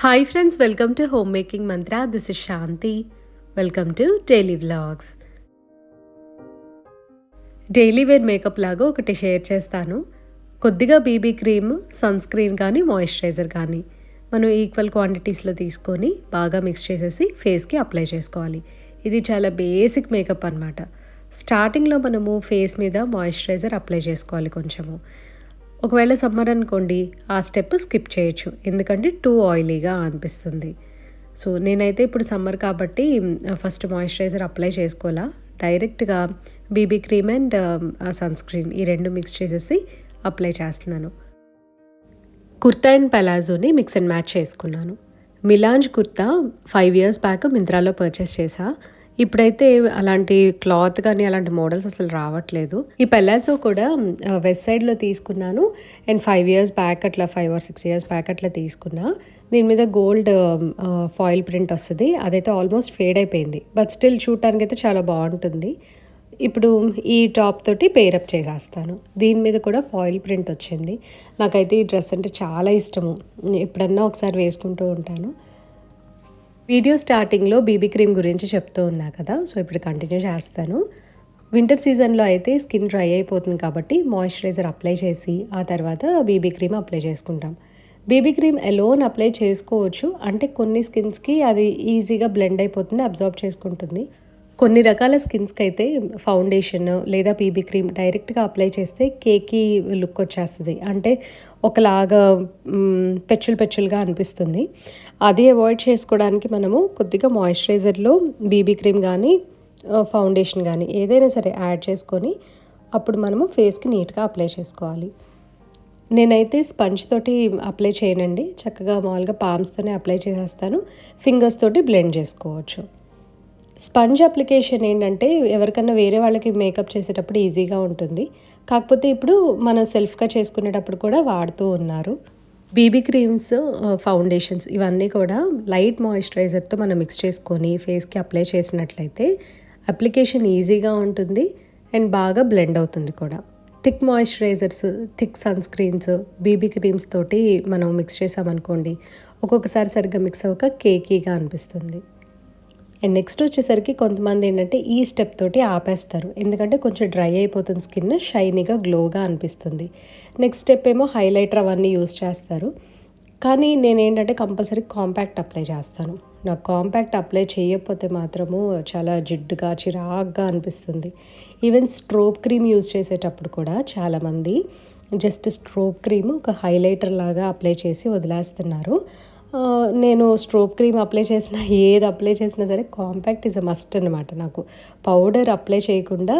Hi friends welcome to home making Mantra this is Shanti welcome to daily vlogs daily wear makeup లాగా ఒకటి share చేస్తాను. కొద్దిగా BB cream sunscreen కానీ moisturiser కానీ మనం equal క్వాంటిటీస్లో తీసుకొని బాగా మిక్స్ చేసేసి ఫేస్కి అప్లై చేసుకోవాలి. ఇది చాలా బేసిక్ మేకప్ అనమాట స్టార్టింగ్లో మనము ఫేస్ మీద మాయిశ్చరైజర్ అప్లై చేసుకోవాలి కొంచెము. ఒకవేళ సమ్మర్ అనుకోండి ఆ స్టెప్ స్కిప్ చేయొచ్చు. ఎందుకంటే టూ ఆయిలీగా అనిపిస్తుంది. సో నేనైతే ఇప్పుడు సమ్మర్ కాబట్టి ఫస్ట్ మాయిశ్చరైజర్ అప్లై చేసుకోవాలా? డైరెక్ట్గా BB cream and sunscreen ఈ రెండు మిక్స్ చేసేసి అప్లై చేస్తున్నాను. కుర్తా అండ్ పలాజోని మిక్స్ అండ్ మ్యాచ్ చేసుకున్నాను. Melange kurta five years back మింత్రాలో purchase చేసా ఇప్పుడైతే అలాంటి క్లాత్ కానీ అలాంటి మోడల్స్ అసలు రావట్లేదు. ఈ పెలాసో కూడా వెస్ట్ సైడ్లో తీసుకున్నాను. అండ్ ఫైవ్ ఇయర్స్ బ్యాక్ అట్లా five or six years back అట్లా తీసుకున్నా. దీని మీద గోల్డ్ ఫాయిల్ ప్రింట్ వస్తుంది. అదైతే ఆల్మోస్ట్ ఫేడ్ అయిపోయింది. బట్ స్టిల్ చూడటానికి అయితే చాలా బాగుంటుంది. ఇప్పుడు ఈ టాప్ తోటి పేరప్ చేసేస్తాను. దీని మీద కూడా ఫాయిల్ ప్రింట్ వచ్చింది. నాకైతే ఈ డ్రెస్ అంటే చాలా ఇష్టము. ఎప్పుడన్నా ఒకసారి వేసుకుంటూ ఉంటాను. వీడియో స్టార్టింగ్లో బీబీ క్రీమ్ గురించి చెప్తూ ఉన్నా కదా సో ఇప్పుడు కంటిన్యూ చేస్తాను. వింటర్ సీజన్లో అయితే స్కిన్ డ్రై అయిపోతుంది కాబట్టి మాయిశ్చరైజర్ అప్లై చేసి ఆ తర్వాత బీబీ క్రీమ్ అప్లై చేసుకుంటాం. బీబీ క్రీమ్ ఎలోన్ అప్లై చేసుకోవచ్చు అంటే కొన్ని స్కిన్స్కి అది ఈజీగా బ్లెండ్ అయిపోతుంది అబ్జార్బ్ చేసుకుంటుంది. కొన్ని రకాల స్కిన్స్కి అయితే ఫౌండేషన్ లేదా బీబీ క్రీమ్ డైరెక్ట్గా అప్లై చేస్తే కేకీ లుక్ వచ్చేస్తుంది. అంటే ఒకలాగా పెచ్చులు పెచ్చులుగా అనిపిస్తుంది. అది అవాయిడ్ చేసుకోవడానికి మనము కొద్దిగా మాయిశ్చరైజర్లో బీబీ క్రీమ్ కానీ ఫౌండేషన్ కానీ ఏదైనా సరే యాడ్ చేసుకొని అప్పుడు మనము ఫేస్కి నీట్గా అప్లై చేసుకోవాలి. నేనైతే స్పంజ్ తోటి అప్లై చేయనండి. చక్కగా మామూలుగా పామ్స్తోనే అప్లై చేసేస్తాను. ఫింగర్స్ తోటి బ్లెండ్ చేసుకోవచ్చు. స్పంజ్ అప్లికేషన్ ఏంటంటే ఎవరికన్నా వేరే వాళ్ళకి మేకప్ చేసేటప్పుడు ఈజీగా ఉంటుంది. కాకపోతే ఇప్పుడు మనం సెల్ఫ్గా చేసుకునేటప్పుడు కూడా వాడుతూ ఉన్నారు. బీబీ క్రీమ్స్ ఫౌండేషన్స్ ఇవన్నీ కూడా లైట్ మాయిశ్చరైజర్తో మనం మిక్స్ చేసుకొని ఫేస్కి అప్లై చేసినట్లయితే అప్లికేషన్ ఈజీగా ఉంటుంది అండ్ బాగా బ్లెండ్ అవుతుంది కూడా. Thick moisturizers thick sunscreens BB creams తోటి మనం మిక్స్ చేసామనుకోండి ఒక్కొక్కసారి సరిగ్గా మిక్స్ అవ్వక కేకీగా అనిపిస్తుంది. అండ్ నెక్స్ట్ వచ్చేసరికి కొంతమంది ఏంటంటే ఈ స్టెప్ తోటి ఆపేస్తారు. ఎందుకంటే కొంచెం డ్రై అయిపోతుంది స్కిన్ షైనీగా గ్లోగా అనిపిస్తుంది. నెక్స్ట్ స్టెప్ ఏమో హైలైటర్ అవన్నీ యూస్ చేస్తారు. కానీ నేనేంటంటే కంపల్సరీ కాంపాక్ట్ అప్లై చేస్తాను. నాకు కాంపాక్ట్ అప్లై చేయకపోతే మాత్రము చాలా జిడ్డుగా చిరాగ్గా అనిపిస్తుంది. ఈవెన్ స్ట్రోప్ క్రీమ్ యూజ్ చేసేటప్పుడు కూడా చాలామంది జస్ట్ స్ట్రోప్ క్రీమ్ ఒక హైలైటర్ లాగా అప్లై చేసి వదిలేస్తున్నారు. నేను స్ట్రోప్ క్రీమ్ అప్లై చేసిన ఏది అప్లై చేసినా సరే కాంపాక్ట్ ఇస్ అ మస్ట్ అనమాట నాకు. పౌడర్ అప్లై చేయకుండా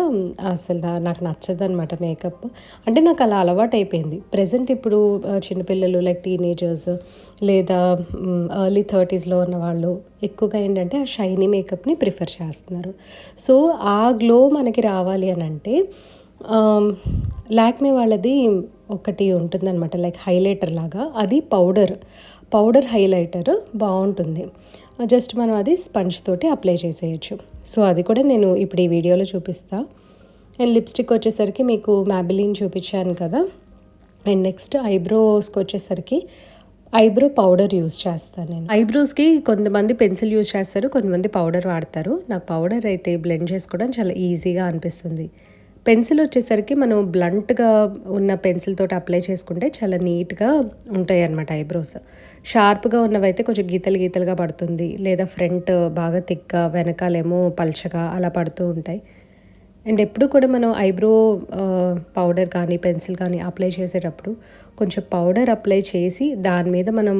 అసలు నాకు నచ్చదు అనమాట మేకప్. అంటే నాకు అలా అలవాటు అయిపోయింది ప్రజెంట్ ఇప్పుడు చిన్నపిల్లలు లైక్ టీనేజర్స్ లేదా ఎర్లీ థర్టీస్లో ఉన్న వాళ్ళు ఎక్కువగా ఏంటంటే ఆ షైనీ మేకప్ని ప్రిఫర్ చేస్తున్నారు. సో ఆ గ్లో మనకి రావాలి అని అంటే లాక్మే వాళ్ళది ఒకటి ఉంటుందన్నమాట లైక్ హైలైటర్ లాగా. అది పౌడర్. పౌడర్ హైలైటర్ బాగుంటుంది. జస్ట్ మనం అది స్పంజ్ తోటి అప్లై చేసేయచ్చు. సో అది కూడా నేను ఇప్పుడు ఈ వీడియోలో చూపిస్తాను అండ్ లిప్స్టిక్ వచ్చేసరికి మీకు మ్యాబిలిన్ చూపించాను కదా. అండ్ నెక్స్ట్ ఐబ్రోస్కి వచ్చేసరికి ఐబ్రో పౌడర్ యూస్ చేస్తాను నేను. ఐబ్రోస్కి కొంతమంది పెన్సిల్ యూస్ చేస్తారు కొంతమంది పౌడర్ వాడతారు. నాకు పౌడర్ అయితే బ్లెండ్ చేసుకోవడం చాలా ఈజీగా అనిపిస్తుంది. పెన్సిల్ వచ్చేసరికి మనం బ్లంట్గా ఉన్న పెన్సిల్ తోటి అప్లై చేసుకుంటే చాలా నీట్గా ఉంటాయి అన్నమాట ఐబ్రోస్. షార్ప్గా ఉన్నవైతే కొంచెం గీతలు గీతలుగా పడుతుంది. లేదా ఫ్రంట్ బాగా తిక్క వెనకాలేమో పల్చగా అలా పడుతూ ఉంటాయి. అండ్ ఎప్పుడు కూడా మనం ఐబ్రో పౌడర్ కానీ పెన్సిల్ కానీ అప్లై చేసేటప్పుడు కొంచెం పౌడర్ అప్లై చేసి దాని మీద మనం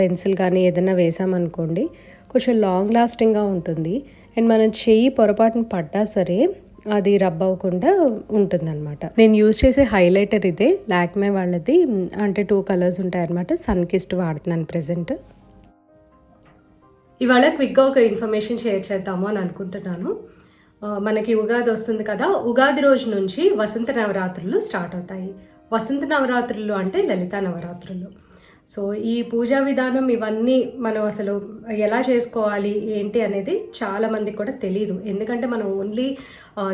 పెన్సిల్ కానీ ఏదైనా వేసామనుకోండి కొంచెం లాంగ్ లాస్టింగ్గా ఉంటుంది. అండ్ మనం చెయ్యి పొరపాటున పడ్డా సరే అది రబ్ అవ్వకుండా ఉంటుందన్నమాట. నేను యూజ్ చేసే హైలైటర్ ఇదే లాక్మే వాళ్ళది. అంటే టూ కలర్స్ ఉంటాయన్నమాట. సన్ కిస్ట్ వాడుతున్నాను ప్రజెంట్ ఇవాళ క్విక్గా ఒక ఇన్ఫర్మేషన్ షేర్ చేద్దాము అని అనుకుంటున్నాను. మనకి ఉగాది వస్తుంది కదా. ఉగాది రోజు నుంచి వసంత నవరాత్రులు స్టార్ట్ అవుతాయి. వసంత నవరాత్రులు అంటే లలిత నవరాత్రులు. సో ఈ పూజా విధానం ఇవన్నీ మనం అసలు ఎలా చేసుకోవాలి ఏంటి అనేది చాలా మందికి కూడా తెలియదు ఎందుకంటే మనం ఓన్లీ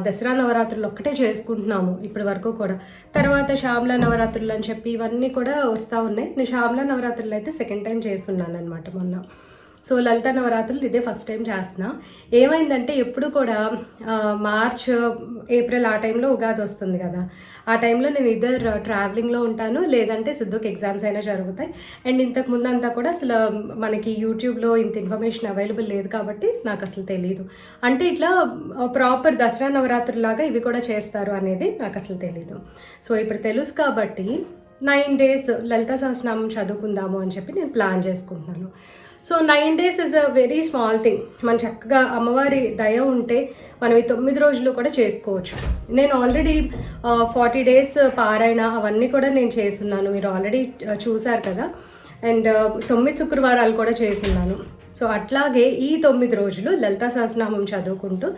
దసరా నవరాత్రులు ఒక్కటే చేసుకుంటున్నాము ఇప్పటి వరకు కూడా. తర్వాత శ్యామల నవరాత్రులు అని చెప్పి ఇవన్నీ కూడా వస్తూ ఉన్నాయి. నేను శ్యామల నవరాత్రులు అయితే సెకండ్ టైం చేస్తున్నాను అనమాట మొన్న. సో లలిత నవరాత్రులు ఇదే ఫస్ట్ టైం చేస్తున్నా. ఏమైందంటే ఎప్పుడు కూడా మార్చ్ ఏప్రిల్ ఆ టైంలో ఉగాది వస్తుంది కదా. ఆ టైంలో నేను ఇద్దరు ట్రావెలింగ్లో ఉంటాను. లేదంటే సిద్ధుకి ఎగ్జామ్స్ అయినా జరుగుతాయి. అండ్ ఇంతకు ముందు అంతా కూడా అసలు మనకి యూట్యూబ్లో ఇంత ఇన్ఫర్మేషన్ అవైలబుల్ లేదు కాబట్టి నాకు అసలు తెలియదు అంటే ఇట్లా ప్రాపర్ దసరా నవరాత్రులాగా ఇవి కూడా చేస్తారు అనేది నాకు అసలు తెలియదు సో ఇప్పుడు తెలుసు కాబట్టి నైన్ డేస్ లలిత సహస్రనామం చదువుకుందాము అని చెప్పి నేను ప్లాన్ చేసుకుంటున్నాను. So nine days is a very small thing మనం చక్కగా అమ్మవారి దయ ఉంటే మనం ఈ తొమ్మిది రోజులు కూడా చేసుకోవచ్చు. నేను ఆల్రెడీ ఫార్టీ డేస్ పారాయణ అవన్నీ కూడా నేను చేస్తున్నాను. మీరు ఆల్రెడీ చూశారు కదా? అండ్ తొమ్మిది శుక్రవారాలు కూడా చేస్తున్నాను. సో అట్లాగే ఈ తొమ్మిది రోజులు లలితా సహస్రనామం చదువుకుంటూ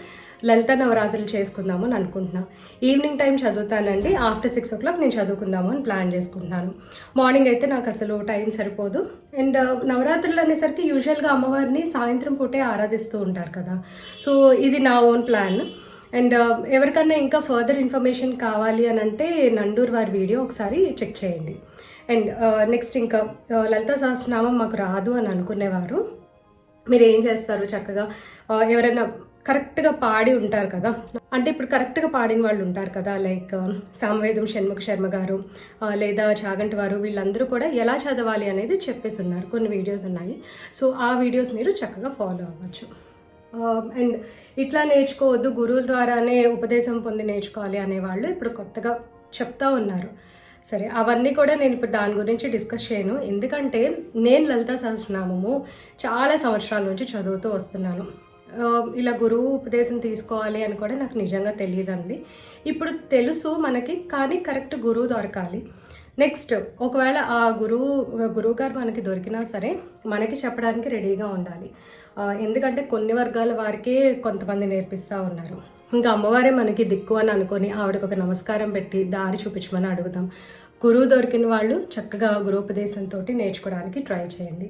లలిత నవరాత్రులు చేసుకుందాము అని ఈవినింగ్ టైం చదువుతానండి. ఆఫ్టర్ సిక్స్ ఓ క్లాక్ నేను చదువుకుందాము అని ప్లాన్ చేసుకుంటున్నాను. మార్నింగ్ అయితే నాకు అసలు టైం సరిపోదు. అండ్ uh, నవరాత్రులు అనేసరికి యూజువల్గా అమ్మవారిని సాయంత్రం పూటే ఆరాధిస్తూ ఉంటారు కదా. సో ఇది నా ఓన్ ప్లాన్ అండ్ ఎవరికన్నా ఇంకా ఫర్దర్ ఇన్ఫర్మేషన్ కావాలి అని అంటే నండూర్ వారి వీడియో ఒకసారి చెక్ చేయండి. అండ్ నెక్స్ట్ uh, ఇంకా uh, లలిత సహస్రనామం మాకు రాదు అని అనుకునేవారు. మీరు ఏం చేస్తారు చక్కగా? ఎవరైనా కరెక్ట్గా పాడి ఉంటారు కదా. అంటే ఇప్పుడు కరెక్ట్గా పాడిన వాళ్ళు ఉంటారు కదా లైక్ సామవేదం షణ్ముఖ శర్మ గారు లేదా చాగంటి వారు వీళ్ళందరూ కూడా ఎలా చదవాలి అనేది చెప్పేసి ఉన్నారు కొన్ని వీడియోస్ ఉన్నాయి. సో ఆ వీడియోస్ మీరు చక్కగా ఫాలో అవ్వచ్చు. అండ్ ఇట్లా నేర్చుకోవద్దు గురువుల ద్వారానే ఉపదేశం పొంది నేర్చుకోవాలి అనేవాళ్ళు ఇప్పుడు కొత్తగా చెప్తా ఉన్నారు. సరే అవన్నీ కూడా నేను ఇప్పుడు దాని గురించి డిస్కస్ చేయను. ఎందుకంటే నేను లలిత సహస్రనామము చాలా సంవత్సరాల నుంచి చదువుతూ వస్తున్నాను. ఇలా గురువు ఉపదేశం తీసుకోవాలి అని కూడా నాకు నిజంగా తెలియదండి. ఇప్పుడు తెలుసు మనకి కానీ కరెక్ట్ గురువు దొరకాలి. నెక్స్ట్ ఒకవేళ ఆ గురువు గురువు గారు మనకి దొరికినా సరే మనకి చెప్పడానికి రెడీగా ఉండాలి. ఎందుకంటే కొన్ని వర్గాల వారికే కొంతమంది నేర్పిస్తూ ఉన్నారు. ఇంకా అమ్మవారే మనకి దిక్కు అని అనుకొని ఆవిడకి ఒక నమస్కారం పెట్టి దారి చూపించమని అడుగుతాం గురువు దొరికిన వాళ్ళు చక్కగా గురుపదేశంతో నేర్చుకోవడానికి ట్రై చేయండి.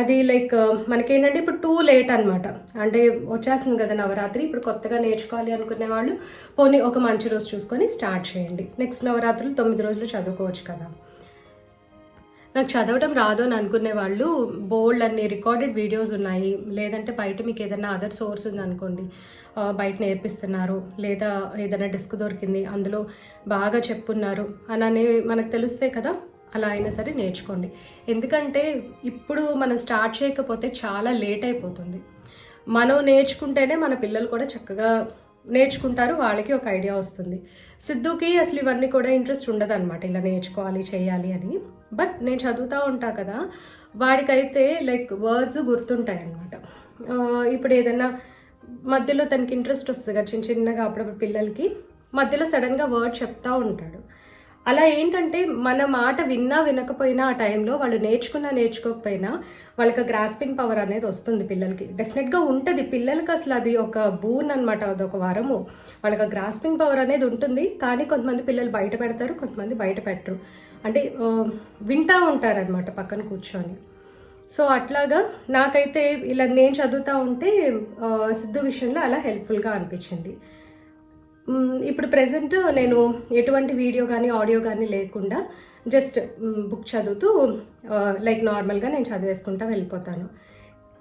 అది లైక్ మనకేంటంటే ఇప్పుడు టూ లేట్ అనమాట అంటే వచ్చేస్తుంది కదా నవరాత్రి ఇప్పుడు కొత్తగా నేర్చుకోవాలి అనుకునే వాళ్ళు పోనీ ఒక మంచి రోజు చూసుకొని స్టార్ట్ చేయండి. నెక్స్ట్ నవరాత్రులు తొమ్మిది రోజులు చదువుకోవచ్చు కదా. నాకు చదవటం రాదు అని అనుకునే వాళ్ళు బోల్డ్ అన్ని రికార్డెడ్ వీడియోస్ ఉన్నాయి. లేదంటే బయట మీకు ఏదైనా అదర్ సోర్స్ ఉంది అనుకోండి. బయట నేర్పిస్తున్నారు. లేదా ఏదైనా డిస్క్ దొరికింది. అందులో బాగా చెప్పున్నారు అని అని మనకు తెలిస్తే కదా అలా అయినా సరే నేర్చుకోండి. ఎందుకంటే ఇప్పుడు మనం స్టార్ట్ చేయకపోతే చాలా లేట్ అయిపోతుంది. మనం నేర్చుకుంటేనే మన పిల్లలు కూడా చక్కగా నేర్చుకుంటారు. వాళ్ళకి ఒక ఐడియా వస్తుంది. సిద్ధుకి అసలు ఇవన్నీ కూడా ఇంట్రెస్ట్ ఉండదు అనమాట ఇలా నేర్చుకోవాలి చేయాలి అని. బట్ నేను చదువుతూ ఉంటా కదా వాడికైతే లైక్ వర్డ్స్ గుర్తుంటాయి అనమాట ఇప్పుడు ఏదైనా మధ్యలో తనకి ఇంట్రెస్ట్ వస్తుంది కదా చిన్న చిన్నగా అప్పుడప్పుడు పిల్లలకి మధ్యలో సడన్గా వర్డ్ చెప్తా ఉంటాడు. అలా ఏంటంటే మన మాట విన్నా వినకపోయినా ఆ టైంలో వాళ్ళు నేర్చుకున్నా నేర్చుకోకపోయినా వాళ్ళకి గ్రాస్పింగ్ పవర్ అనేది వస్తుంది పిల్లలకి. డెఫినెట్గా ఉంటుంది. పిల్లలకి అసలు అది ఒక బూన్ అనమాట అది ఒక వరము. వాళ్ళకి గ్రాస్పింగ్ పవర్ అనేది ఉంటుంది. కానీ కొంతమంది పిల్లలు బయట పెడతారు కొంతమంది బయట పెట్టరు. అంటే వింటూ వింటా ఉంటారనమాట పక్కన కూర్చొని. సో అట్లాగా నాకైతే ఇలా నేను చదువుతూ ఉంటే సిద్ధు విషయంలో అలా హెల్ప్ఫుల్గా అనిపించింది. ఇప్పుడు ప్రజెంట్ నేను ఎటువంటి వీడియో కానీ ఆడియో కానీ లేకుండా జస్ట్ బుక్ చదువుతూ లైక్ నార్మల్గా నేను చదివేసుకుంటా వెళ్ళిపోతాను.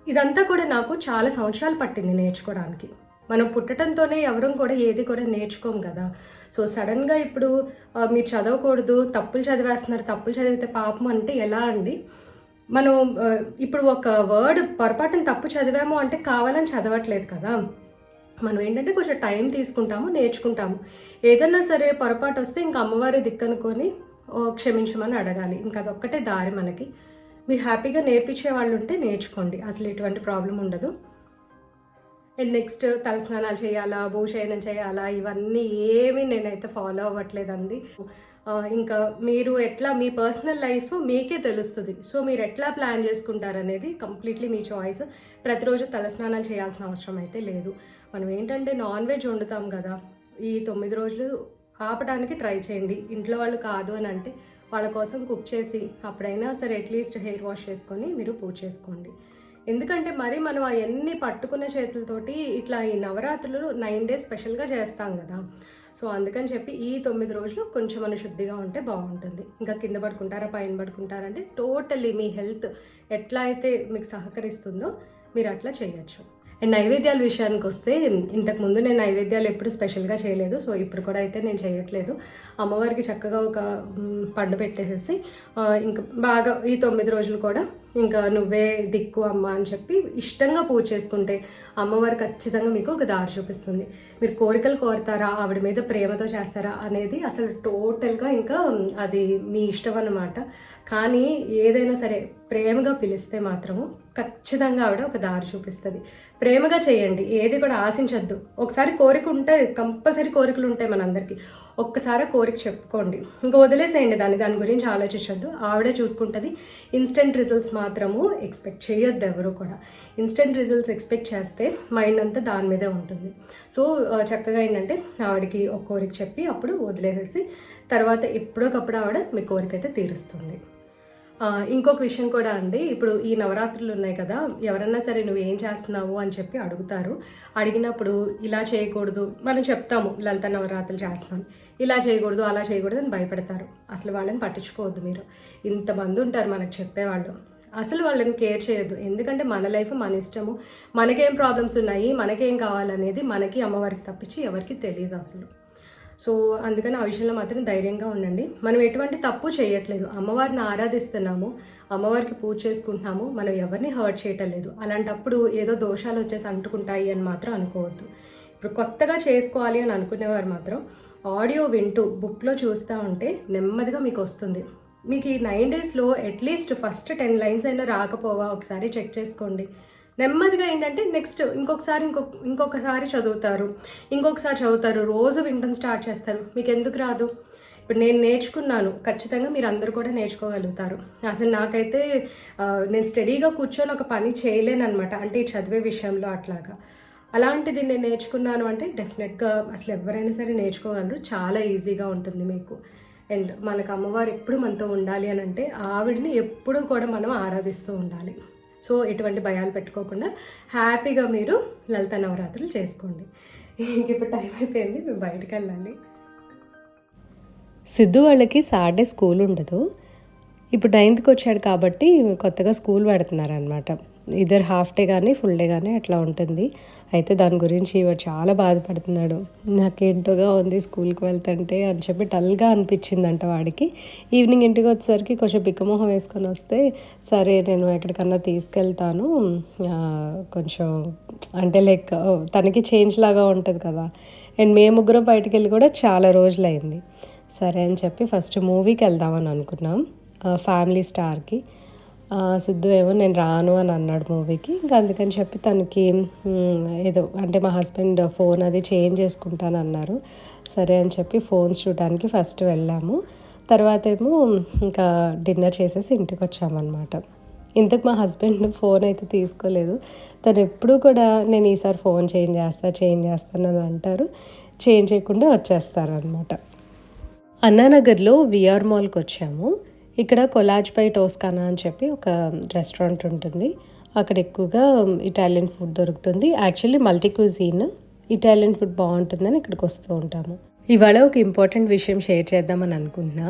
ఇదంతా కూడా నాకు చాలా సంవత్సరాలు పట్టింది నేర్చుకోవడానికి. మనం పుట్టడంతోనే ఎవరం కూడా ఏది కూడా నేర్చుకోం కదా. సో సడన్గా ఇప్పుడు మీరు చదవకూడదు తప్పులు చదివేస్తున్నారు తప్పులు చదివితే పాపం అంటే ఎలా అండి? మనం ఇప్పుడు ఒక వర్డ్ పొరపాటున తప్పు చదివాము అంటే కావాలని చదవట్లేదు కదా. మనం ఏంటంటే కొంచెం టైం తీసుకుంటాము నేర్చుకుంటాము. ఏదన్నా సరే పొరపాటు వస్తే ఇంకా అమ్మవారి దిక్కనుకొని "ఓ, క్షమించమని అడగాలి. ఇంకా అదొక్కటే దారి మనకి. మీరు హ్యాపీగా నేర్పించే వాళ్ళు ఉంటే నేర్చుకోండి. అసలు ఎటువంటి ప్రాబ్లం ఉండదు. అండ్ నెక్స్ట్ తలస్నానాలు చేయాలా భూషయనం చేయాలా ఇవన్నీ ఏమీ నేనైతే ఫాలో అవ్వట్లేదండి. ఇంకా మీరు ఎట్లా మీ పర్సనల్ లైఫ్ మీకే తెలుస్తుంది. సో మీరు ఎట్లా ప్లాన్ చేసుకుంటారనేది కంప్లీట్లీ మీ చాయిస్ ప్రతిరోజు తలస్నానాలు చేయాల్సిన అవసరం అయితే లేదు. మనం ఏంటంటే నాన్ వెజ్ వండుతాం కదా ఈ తొమ్మిది రోజులు ఆపడానికి ట్రై చేయండి. ఇంట్లో వాళ్ళు కాదు అని అంటే వాళ్ళ కోసం కుక్ చేసి అప్పుడైనా సరే అట్లీస్ట్ హెయిర్ వాష్ చేసుకొని మీరు పూజ చేసుకోండి. ఎందుకంటే మరి మనం అవన్నీ పట్టుకున్న చేతులతోటి ఇట్లా ఈ నవరాత్రులు నైన్ డేస్ స్పెషల్గా చేస్తాం కదా. సో అందుకని చెప్పి ఈ తొమ్మిది రోజులు కొంచెం మన శుద్ధిగా ఉంటే బాగుంటుంది. ఇంకా కింద పడుకుంటారా పైన పడుకుంటారంటే టోటల్లీ మీ హెల్త్ ఎట్లా అయితే మీకు సహకరిస్తుందో మీరు అట్లా చేయొచ్చు. అండ్ నైవేద్యాల విషయానికి వస్తే ఇంతకుముందు నేను నైవేద్యాలు ఎప్పుడు స్పెషల్గా చేయలేదు. సో ఇప్పుడు కూడా అయితే నేను చేయట్లేదు. అమ్మవారికి చక్కగా ఒక పండు పెట్టేసేసి ఇంకా బాగా ఈ తొమ్మిది రోజులు కూడా ఇంకా నువ్వే దిక్కు అమ్మ అని చెప్పి ఇష్టంగా పూజ చేసుకుంటే అమ్మవారు ఖచ్చితంగా మీకు ఒక దారి చూపిస్తుంది. మీరు కోరికలు కోరుతారా? ఆవిడ మీద ప్రేమతో చేస్తారా? అనేది అసలు టోటల్గా ఇంకా అది మీ ఇష్టం అన్నమాట. కానీ ఏదైనా సరే ప్రేమగా పిలిస్తే మాత్రము ఖచ్చితంగా ఆవిడ ఒక దారి చూపిస్తుంది. ప్రేమగా చేయండి. ఏది కూడా ఆశించద్దు. ఒకసారి కోరిక ఉంటే కంపల్సరీ కోరికలు ఉంటాయి మనందరికీ. ఒక్కసారి కోరిక చెప్పుకోండి. ఇంకా వదిలేసేయండి దాన్ని దాని గురించి ఆలోచించొద్దు. ఆవిడే చూసుకుంటుంది. ఇన్స్టెంట్ రిజల్ట్స్ మాత్రము ఎక్స్పెక్ట్ చేయొద్దు ఎవరు కూడా. ఇన్స్టెంట్ రిజల్ట్స్ ఎక్స్పెక్ట్ చేస్తే మైండ్ అంతా దాని మీదే ఉంటుంది. సో చక్కగా ఏంటంటే ఆవిడకి ఒక కోరిక చెప్పి అప్పుడు వదిలేసేసి తర్వాత ఎప్పుడోకప్పుడు ఆవిడ మీ కోరిక అయితే తీరుస్తుంది. ఇంకొక విషయం కూడా అండి. ఇప్పుడు ఈ నవరాత్రులు ఉన్నాయి కదా ఎవరన్నా సరే నువ్వు ఏం చేస్తున్నావు అని చెప్పి అడుగుతారు. అడిగినప్పుడు ఇలా చేయకూడదు మనం చెప్తాము లలిత నవరాత్రులు చేస్తున్నాం ఇలా చేయకూడదు అలా చేయకూడదు అని భయపెడతారు. అసలు వాళ్ళని పట్టించుకోవద్దు మీరు. ఇంతమంది ఉంటారు మనకు చెప్పేవాళ్ళు. అసలు వాళ్ళని కేర్ చేయొద్దు. ఎందుకంటే మన లైఫ్ మన ఇష్టము. మనకేం ప్రాబ్లమ్స్ ఉన్నాయి మనకేం కావాలనేది మనకి అమ్మవారికి తప్పించి ఎవరికి తెలియదు అసలు. సో అందుకని ఆ విషయంలో మాత్రం ధైర్యంగా ఉండండి. మనం ఎటువంటి తప్పు చేయట్లేదు. అమ్మవారిని ఆరాధిస్తున్నాము. అమ్మవారికి పూజ చేసుకుంటున్నాము. మనం ఎవరిని హర్ట్ చేయటం లేదు. అలాంటప్పుడు ఏదో దోషాలు వచ్చేసి అంటుకుంటాయి అని మాత్రం అనుకోవద్దు. ఇప్పుడు కొత్తగా చేసుకోవాలి అని అనుకునేవారు మాత్రం ఆడియో వింటూ బుక్లో చూస్తూ ఉంటే నెమ్మదిగా మీకు వస్తుంది. మీకు ఈ నైన్ డేస్లో అట్లీస్ట్ ఫస్ట్ టెన్ లైన్స్ అయినా రాకపోవా? ఒకసారి చెక్ చేసుకోండి. నెమ్మదిగా ఏంటంటే నెక్స్ట్ ఇంకొకసారి ఇంకొక ఇంకొకసారి చదువుతారు. ఇంకొకసారి చదువుతారు. రోజు వినడం స్టార్ట్ చేస్తారు. మీకు ఎందుకు రాదు? ఇప్పుడు నేను నేర్చుకున్నాను. ఖచ్చితంగా మీరు అందరూ కూడా నేర్చుకోగలుగుతారు. అసలు నాకైతే నేను స్టడీగా కూర్చొని ఒక పని చేయలేనమాట అంటే ఈ చదివే విషయంలో అట్లాగా. అలాంటిది నేను నేర్చుకున్నాను అంటే డెఫినెట్గా అసలు ఎవరైనా సరే నేర్చుకోగలరు. చాలా ఈజీగా ఉంటుంది మీకు. అండ్ మనకు అమ్మవారు ఎప్పుడు మనతో ఉండాలి అని అంటే ఆవిడని ఎప్పుడూ కూడా మనం ఆరాధిస్తూ ఉండాలి. సో ఎటువంటి భయాలు పెట్టుకోకుండా హ్యాపీగా మీరు లలిత నవరాత్రులు చేసుకోండి. ఇంక ఇప్పుడు టైం అయిపోయింది మేము బయటకు వెళ్ళాలి. సిద్ధు వాళ్ళకి సాటర్డే స్కూల్ ఉండదు. ఇప్పుడు నైన్త్కి వచ్చాడు కాబట్టి కొత్తగా స్కూల్ పెడుతున్నారు అనమాట ఇద్దరు హాఫ్ డే కానీ ఫుల్ డే కానీ అట్లా ఉంటుంది. అయితే దాని గురించి వాడు చాలా బాధపడుతున్నాడు. నాకేంటోగా ఉంది స్కూల్కి వెళ్తుంటే అని చెప్పి డల్గా అనిపించిందంట వాడికి. ఈవినింగ్ ఇంటికి వచ్చేసరికి కొంచెం బిక్కమొహం వేసుకొని వస్తే సరే నేను ఎక్కడికన్నా తీసుకెళ్తాను. కొంచెం అంటే లైక్ తనకి చేంజ్ లాగా ఉంటుంది కదా. అండ్ మేము ముగ్గురం బయటికి వెళ్ళి కూడా చాలా రోజులైంది. సరే అని చెప్పి ఫస్ట్ మూవీకి వెళ్దామని అనుకున్నాం. ఫ్యామిలీ స్టార్కి. సిద్ధు ఏమో నేను రాను అని అన్నాడు మూవీకి. ఇంకా అందుకని చెప్పి తనకి ఏదో అంటే మా హస్బెండ్ ఫోన్ అది చేంజ్ చేసుకుంటాను అన్నారు. సరే అని చెప్పి ఫోన్స్ చూడడానికి ఫస్ట్ వెళ్ళాము. తర్వాత ఏమో ఇంకా డిన్నర్ చేసేసి ఇంటికి వచ్చామన్నమాట. ఇంతకు మా హస్బెండ్ ఫోన్ అయితే తీసుకోలేదు. తను ఎప్పుడూ కూడా నేను ఈసారి ఫోన్ చేంజ్ చేస్తా చేంజ్ చేస్తాను అని అంటారు. చేంజ్ చేయకుండా వచ్చేస్తారు అనమాట అన్నానగర్లో విఆర్ మాల్కి వచ్చాము. ఇక్కడ కొలాజ్ బై టోస్కానా అని చెప్పి ఒక రెస్టారెంట్ ఉంటుంది. అక్కడ ఎక్కువగా ఇటాలియన్ ఫుడ్ దొరుకుతుంది. Actually multi cuisine Italian food బాగుంటుందని ఇక్కడికి వస్తూ ఉంటాము. ఇవాళ ఒక ఇంపార్టెంట్ విషయం షేర్ చేద్దామని అనుకుంటున్నా.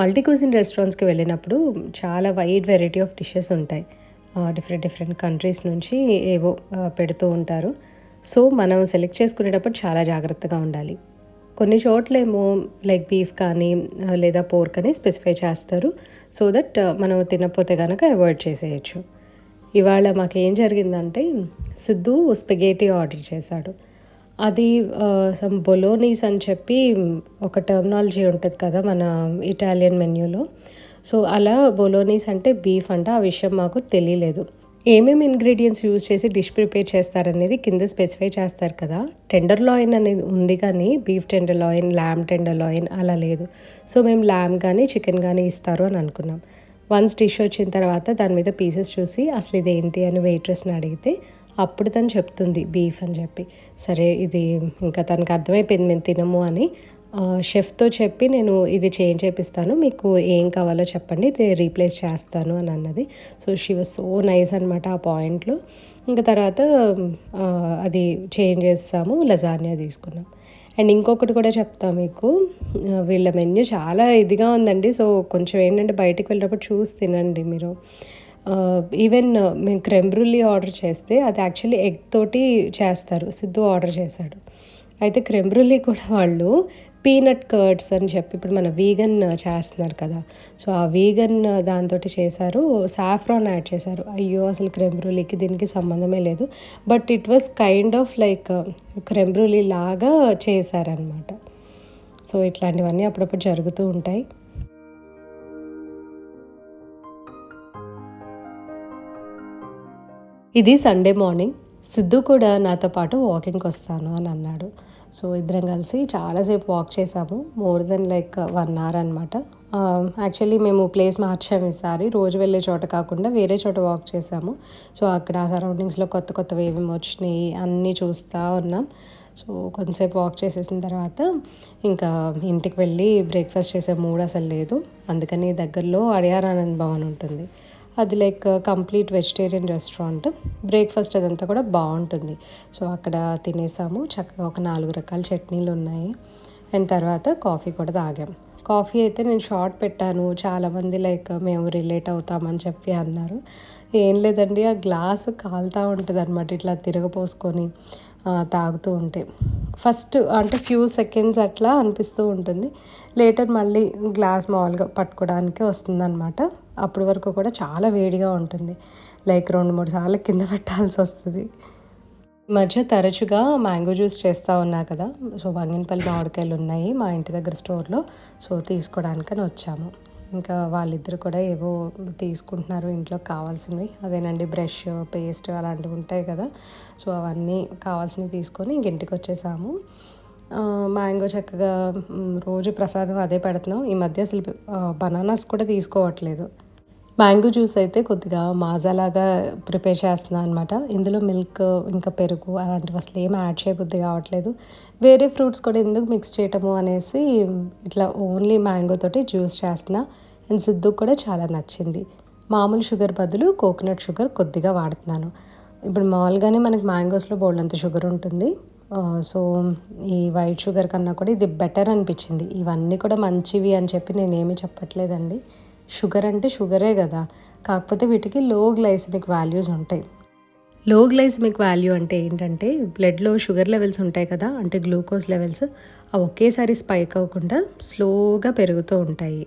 మల్టీ క్యూజిన్ రెస్టారెంట్స్కి వెళ్ళినప్పుడు చాలా వైడ్ వెరైటీ ఆఫ్ డిషెస్ ఉంటాయి. డిఫరెంట్ డిఫరెంట్ కంట్రీస్ నుంచి ఏవో పెడుతూ ఉంటారు. సో మనం సెలెక్ట్ చేసుకునేటప్పుడు చాలా జాగ్రత్తగా ఉండాలి. కొన్ని చోట్లేమో లైక్ బీఫ్ కానీ లేదా పోర్క్ అని స్పెసిఫై చేస్తారు. సో దట్ మనం తినకపోతే కనుక అవాయిడ్ చేసేయచ్చు. ఇవాళ మాకేం జరిగిందంటే సిద్ధు స్పెగేటీ ఆర్డర్ చేశాడు. అది సమ్ బొలోనీస్ అని చెప్పి ఒక టర్మినాలజీ ఉంటుంది కదా మన ఇటాలియన్ మెన్యూలో సో అలా బొలోనీస్ అంటే బీఫ్ అంట ఆ విషయం మాకు తెలియలేదు. ఏమేమి ఇంగ్రీడియంట్స్ యూజ్ చేసి డిష్ ప్రిపేర్ చేస్తారనేది కింద స్పెసిఫై చేస్తారు కదా. టెండర్ లాయిన్ అనేది ఉంది కానీ beef tenderloin lamb tenderloin అలా లేదు. సో మేము ల్యామ్ కానీ చికెన్ కానీ ఇస్తారు అని అనుకున్నాం. వన్స్ డిష్ వచ్చిన తర్వాత దాని మీద పీసెస్ చూసి అసలు ఇది ఏంటి అని వెయిట్రెస్ని అడిగితే అప్పుడు తను చెప్తుంది బీఫ్ అని చెప్పి. సరే ఇది ఇంకా తనకు అర్థమైపోయింది మేము తినము అని. షెఫ్తో చెప్పి నేను ఇది చేంజ్ చేపిస్తాను. మీకు ఏం కావాలో చెప్పండి. నేను రీప్లేస్ చేస్తాను అని అన్నది. So she was so nice అనమాట ఆ పాయింట్లో. ఇంకా తర్వాత అది చేంజ్ చేస్తాము. లజానియా తీసుకున్నాం. అండ్ ఇంకొకటి కూడా చెప్తా మీకు. వీళ్ళ మెన్యూ చాలా ఇదిగా ఉందండి. సో కొంచెం ఏంటంటే బయటికి వెళ్ళినప్పుడు చూసి తినండి మీరు. ఈవెన్ మేము క్రెంబ్రుల్లి ఆర్డర్ చేస్తే అది యాక్చువల్లీ ఎగ్ తోటి చేస్తారు. సిద్ధు ఆర్డర్ చేశాడు. అయితే క్రెంబ్రుల్లి కూడా వాళ్ళు పీనట్ కర్డ్స్ అని చెప్పి ఇప్పుడు మన వీగన్ చేస్తున్నారు కదా. సో ఆ వీగన్ దాంతో చేశారు. సాఫ్రాన్ యాడ్ చేశారు. అయ్యో అసలు క్రెంబ్రూలీకి దీనికి సంబంధమే లేదు. But it was kind of like creme brulee లాగా చేశారనమాట సో ఇట్లాంటివన్నీ అప్పుడప్పుడు జరుగుతూ ఉంటాయి. ఇది సండే మార్నింగ్. సిద్ధు కూడా నాతో పాటు వాకింగ్కి వస్తాను అని అన్నాడు. సో ఇద్దరం కలిసి చాలాసేపు వాక్ చేసాము. More then like one hour అనమాట యాక్చువల్లీ మేము ప్లేస్ మార్చాము ఈసారి. రోజు వెళ్ళే చోట కాకుండా వేరే చోట వాక్ చేసాము. సో అక్కడ ఆ సరౌండింగ్స్లో కొత్త కొత్తవి ఏమేమి వచ్చినాయి అన్నీ చూస్తూ ఉన్నాం. సో కొంతసేపు వాక్ చేసేసిన తర్వాత ఇంకా ఇంటికి వెళ్ళి బ్రేక్ఫాస్ట్ చేసే మూడ్ అసలు లేదు. అందుకని దగ్గరలో అడియారానంద్ భవన్ ఉంటుంది. అది like complete vegetarian restaurant. Breakfast అదంతా కూడా బాగుంటుంది. సో అక్కడ తినేసాము. చక్కగా ఒక నాలుగు రకాల చట్నీలు ఉన్నాయి. అండ్ తర్వాత కాఫీ కూడా తాగాం. కాఫీ అయితే నేను షార్ట్ పెట్టాను. చాలామంది లైక్ మేము రిలేట్ అవుతామని చెప్పి అన్నారు. ఏం లేదండి ఆ గ్లాస్ కాలుతూ ఉంటుంది అనమాట ఇట్లా తిరగపోసుకొని తాగుతూ ఉంటే. ఫస్ట్ అంటే ఫ్యూ సెకండ్స్ అట్లా అనిపిస్తూ ఉంటుంది. లేటర్ మళ్ళీ గ్లాస్ మామూలుగా పట్టుకోవడానికి వస్తుందన్నమాట. అప్పటి వరకు కూడా చాలా వేడిగా ఉంటుంది. లైక్ రెండు మూడు సార్లు కింద పెట్టాల్సి వస్తుంది. మధ్య తరచుగా మ్యాంగో జ్యూస్ చేస్తూ ఉన్నా కదా. సో బంగినపల్లి మామిడికాయలు ఉన్నాయి మా ఇంటి దగ్గర స్టోర్లో. సో తీసుకోవడానికని వచ్చాము. ఇంకా వాళ్ళిద్దరు కూడా ఏవో తీసుకుంటున్నారు ఇంట్లో కావాల్సినవి. అదేనండి బ్రష్ పేస్ట్ అలాంటివి ఉంటాయి కదా. సో అవన్నీ కావాల్సినవి తీసుకొని ఇంక ఇంటికి వచ్చేసాము. మ్యాంగో చక్కగా రోజు ప్రసాదం అదే పెడుతున్నాం. ఈ మధ్య అసలు బనానాస్ కూడా తీసుకోవట్లేదు. మ్యాంగో జ్యూస్ అయితే కొద్దిగా మాజాలాగా ప్రిపేర్ చేస్తున్నాను అనమాట ఇందులో మిల్క్ ఇంకా పెరుగు అలాంటివి అసలు ఏం యాడ్ చేయబుద్ధి కావట్లేదు. వేరే ఫ్రూట్స్ కూడా ఎందుకు మిక్స్ చేయటము అనేసి ఇట్లా ఓన్లీ మ్యాంగో తోటి జ్యూస్ చేస్తున్నా. అండ్ సిద్ధు కూడా చాలా నచ్చింది. మామూలు షుగర్ బదులు కోకోనట్ షుగర్ కొద్దిగా వాడుతున్నాను. ఇప్పుడు మామూలుగానే మనకి మ్యాంగోస్లో బోల్డంత షుగర్ ఉంటుంది. సో ఈ వైట్ షుగర్ కన్నా కూడా ఇది బెటర్ అనిపించింది. ఇవన్నీ కూడా మంచివి అని చెప్పి నేనేమీ చెప్పట్లేదండి. షుగర్ అంటే షుగరే కదా. కాకపోతే వీటికి లో గ్లైసమిక్ వాల్యూస్ ఉంటాయి. లో గ్లైసమిక్ వాల్యూ అంటే ఏంటంటే బ్లడ్లో షుగర్ లెవెల్స్ ఉంటాయి కదా అంటే గ్లూకోజ్ లెవెల్స్ అవి ఒకేసారి స్పైక్ అవ్వకుండా స్లోగా పెరుగుతూ ఉంటాయి.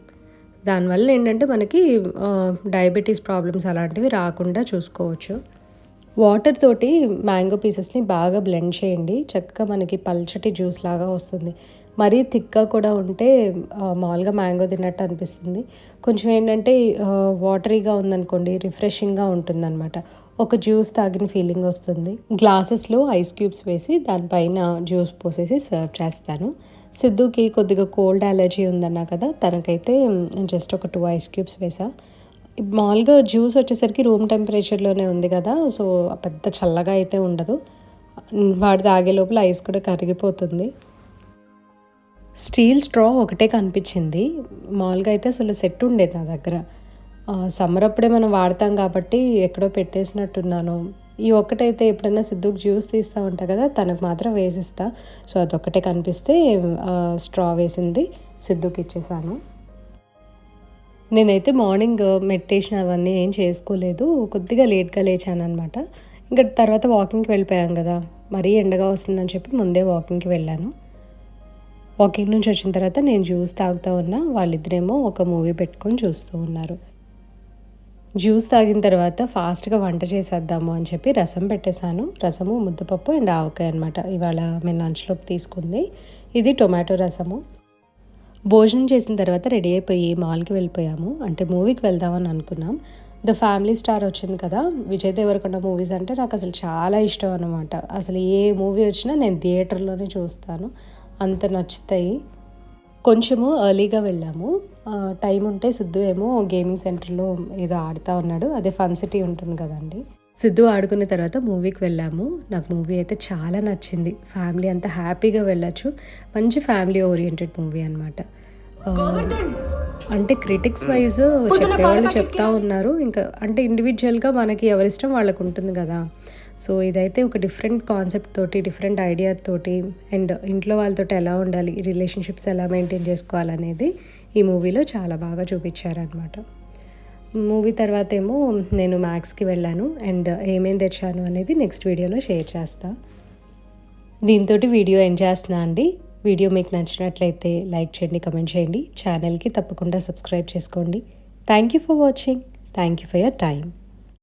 దానివల్ల ఏంటంటే మనకి డయాబెటీస్ ప్రాబ్లమ్స్ అలాంటివి రాకుండా చూసుకోవచ్చు. వాటర్ తోటి మ్యాంగో పీసెస్ని బాగా బ్లెండ్ చేయండి. చక్కగా మనకి పల్చటి జ్యూస్ లాగా వస్తుంది. మరీ థిక్గా కూడా ఉంటే మామూలుగా మ్యాంగో తిన్నట్టు అనిపిస్తుంది. కొంచెం ఏంటంటే వాటరీగా ఉందనుకోండి రిఫ్రెషింగ్గా ఉంటుందన్నమాట. ఒక జ్యూస్ తాగిన ఫీలింగ్ వస్తుంది. గ్లాసెస్లో ఐస్ క్యూబ్స్ వేసి దానిపైన జ్యూస్ పోసేసి సర్వ్ చేస్తాను. సిద్ధుకి కొద్దిగా కోల్డ్ అలర్జీ ఉందన్నా కదా తనకైతే జస్ట్ ఒక టూ ఐస్ క్యూబ్స్ వేసా. మామూలుగా జ్యూస్ వచ్చేసరికి రూమ్ టెంపరేచర్లోనే ఉంది కదా సో పెద్ద చల్లగా అయితే ఉండదు. వాడు తాగే లోపల ఐస్ కూడా కరిగిపోతుంది. స్టీల్ స్ట్రా ఒకటే కనిపించింది. మామూలుగా అయితే అసలు సెట్ ఉండేది నా దగ్గర. సమ్మర్ అప్పుడే మనం వాడతాం కాబట్టి ఎక్కడో పెట్టేసినట్టున్నాను. ఈ ఒక్కటైతే ఎప్పుడైనా సిద్ధుకు జ్యూస్ తీస్తూ ఉంటా కదా తనకు మాత్రం వేసిస్తా. సో అదొక్కటే కనిపిస్తే స్ట్రా వేసింది సిద్ధుకి ఇచ్చేసాను. నేనైతే మార్నింగ్ మెడిటేషన్ అవన్నీ ఏం చేసుకోలేదు కొద్దిగా లేట్గా లేచాను అనమాట ఇంకా తర్వాత వాకింగ్కి వెళ్ళిపోయాం కదా మరీ ఎండగా వస్తుందని చెప్పి ముందే వాకింగ్కి వెళ్ళాను. వాకింగ్ నుంచి వచ్చిన తర్వాత నేను జ్యూస్ తాగుతూ ఉన్నా వాళ్ళిద్దరేమో ఒక మూవీ పెట్టుకొని చూస్తూ ఉన్నారు. జ్యూస్ తాగిన తర్వాత ఫాస్ట్గా వంట చేసేద్దాము అని చెప్పి రసం పెట్టేశాను. రసము ముద్దపప్పు అండ్ ఆవకాయ అనమాట ఇవాళ మేము లంచ్లోకి తీసుకుంది. ఇది టొమాటో రసము. భోజనం చేసిన తర్వాత రెడీ అయిపోయి మాల్కి వెళ్ళిపోయాము. అంటే మూవీకి వెళ్దామని అనుకున్నాం. ద ఫ్యామిలీ స్టార్ వచ్చింది కదా విజయ్ దేవరకొండ మూవీస్ అంటే నాకు అసలు చాలా ఇష్టం అనమాట అసలు ఏ మూవీ వచ్చినా నేను థియేటర్లోనే చూస్తాను. అంత నచ్చుతాయి. కొంచెము ఎర్లీగా వెళ్ళాము. టైం ఉంటే సిద్ధు ఏమో గేమింగ్ సెంటర్లో ఏదో ఆడుతూ ఉన్నాడు. అదే ఫన్ సిటీ ఉంటుంది కదండి. సిద్ధు ఆడుకున్న తర్వాత మూవీకి వెళ్ళాము. నాకు మూవీ అయితే చాలా నచ్చింది. ఫ్యామిలీ అంతా హ్యాపీగా వెళ్ళొచ్చు. మంచి ఫ్యామిలీ ఓరియంటెడ్ మూవీ అనమాట అంటే క్రిటిక్స్ వైజ్ చెప్పేవాళ్ళు చెప్తా ఉన్నారు. ఇంకా అంటే ఇండివిజువల్గా మనకి ఎవరిష్టం వాళ్ళకు ఉంటుంది కదా. సో ఇదైతే ఒక డిఫరెంట్ కాన్సెప్ట్ తోటి డిఫరెంట్ ఐడియా తోటి అండ్ ఇంట్లో వాళ్ళతో ఎలా ఉండాలి రిలేషన్షిప్స్ ఎలా మెయింటైన్ చేసుకోవాలనేది ఈ మూవీలో చాలా బాగా చూపించారనమాట మూవీ తర్వాత ఏమో నేను మ్యాథ్స్కి వెళ్ళాను అండ్ ఏమేం తెచ్చాను అనేది నెక్స్ట్ వీడియోలో షేర్ చేస్తా. దీంతో వీడియో ఎండ్ చేస్తున్నా అండి? వీడియో మీకు నచ్చినట్లయితే లైక్ చేయండి కమెంట్ చేయండి. ఛానల్కి తప్పకుండా సబ్స్క్రైబ్ చేసుకోండి. Thank you for watching thank you for your time